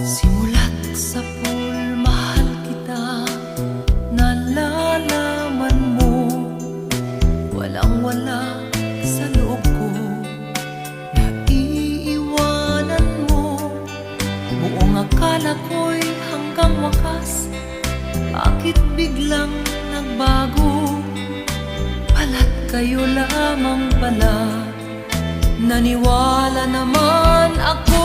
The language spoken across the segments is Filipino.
Simulat sa pool, mahal kita. Nalalaman mo Walang wala sa loob ko. Naiiwanan mo Buong akala ko'y hanggang wakas. Bakit biglang nagbago? Pala't kayo lamang pala Naniwala naman ako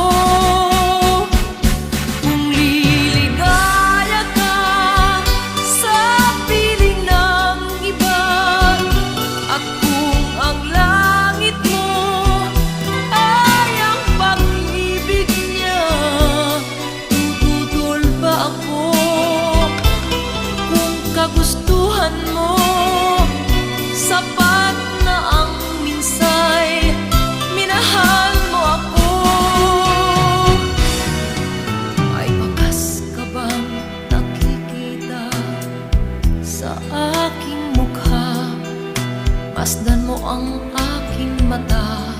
Masdan mo ang aking mata.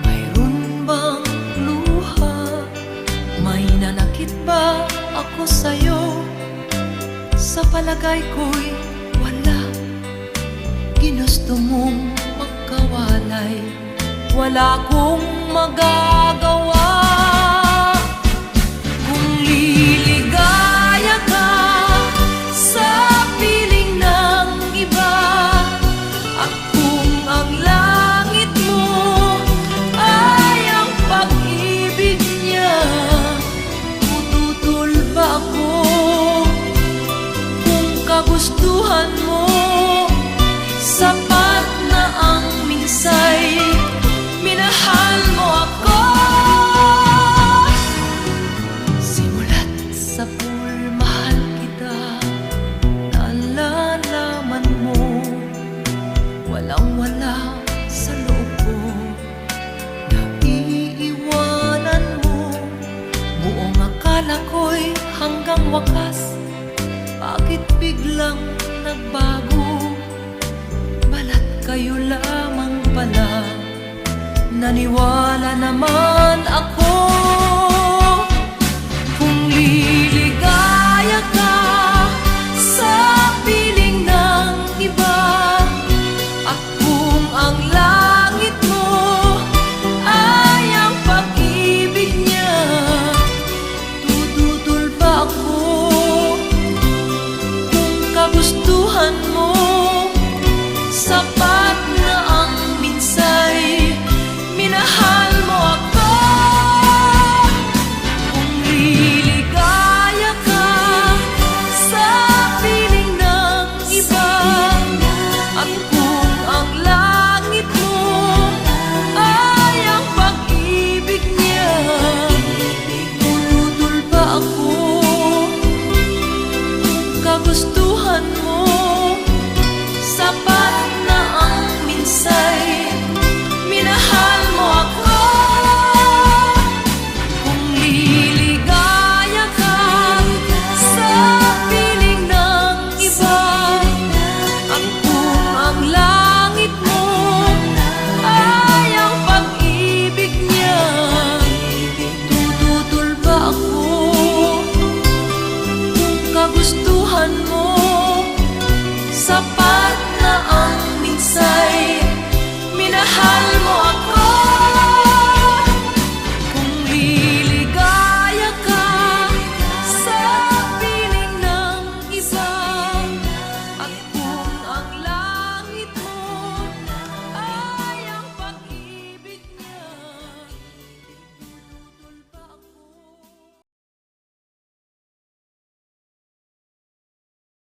Mayroon bang luha? May nanakit ba ako sa'yo? Sa palagay ko'y wala. Ginusto mong magkawalay. Wala kong magagawa kagustuhan mo. Sapat na ang minsay. Minahal mo ako. Simulat sa mahal kita. Nalalaman mo. Walang wala sa loob ko. Naiiwanan mo. Buong akala ko'y hanggang wakas Bakit biglang nagbago? Balat kayo lamang pala Naniwala naman ako